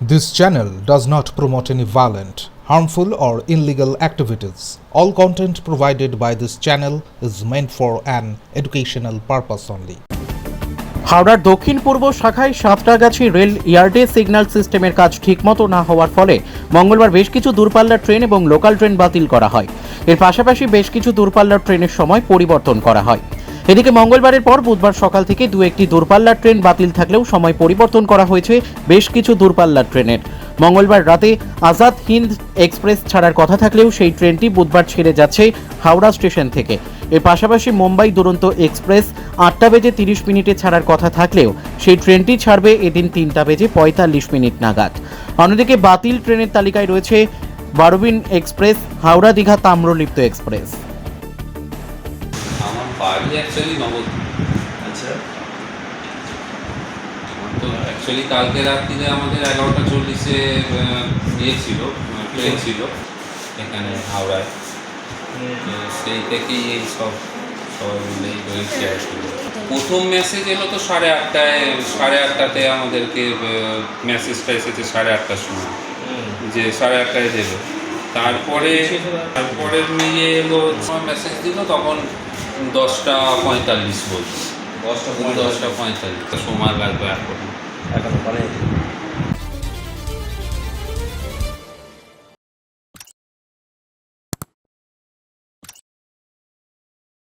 This channel does not promote any violent, harmful, or illegal activities. All content provided by this channel is meant for an educational purpose only. হাওড়ার দক্ষিণ পূর্ব শাখায় Santragachi rail ইয়ার্ডে signal সিস্টেমের কাজ ঠিকমতো না হওয়ার ফলে মঙ্গলবার বেশ কিছু দূরপাল্লার ট্রেন এবং লোকাল ট্রেন বাতিল করা হয় এর পাশাপাশি বেশ কিছু দূরপাল্লার ট্রেনের সময় পরিবর্তন করা হয় এদিকে মঙ্গলবারের পর বুধবার সকাল থেকে দু একটি দূরপাল্লার ট্রেন বাতিল থাকলেও সময় পরিবর্তন করা হয়েছে বেশ কিছু দূরপাল্লার ট্রেনের। মঙ্গলবার রাতে আজাদ হিন্দ এক্সপ্রেস ছাড়ার কথা থাকলেও সেই ট্রেনটি বুধবার ছেড়ে যাচ্ছে হাওড়া স্টেশন থেকে। এর পাশাপাশি মুম্বাই দুরন্ত এক্সপ্রেস আটটা বেজে তিরিশ মিনিটে ছাড়ার কথা থাকলেও সেই ট্রেনটি ছাড়বে এদিন তিনটা বেজে পঁয়তাল্লিশ মিনিট নাগাদ। অন্যদিকে বাতিল ট্রেনের তালিকায় রয়েছে বারবিন এক্সপ্রেস, হাওড়া দীঘা, তাম্রলিপ্ত এক্সপ্রেস। আমার বাড়ি অ্যাকচুয়ালি নবদ্বীপ আচ্ছা। তো অ্যাকচুয়ালি কালকে রাত্রিরে আমাদের এগারোটা চল্লিশে ইয়ে ছিল ট্রেন ছিল এখানে হাওড়ায়। সেই থেকেই এই সব সবাই মিলে হয়েছে প্রথম মেসেজ এলো তো সাড়ে আটটায় সাড়ে আটটাতে আমাদেরকে মেসেজটা এসেছে সাড়ে আটটার সময়। যে সাড়ে আটটায় দেবে। তারপরে তারপরে নিয়ে এলো মেসেজ দিল তখন দশটা পঁয়তাল্লিশ বলছি। দশটা দশটা পঁয়তাল্লিশ সময় লাগবে এখন এখন মানে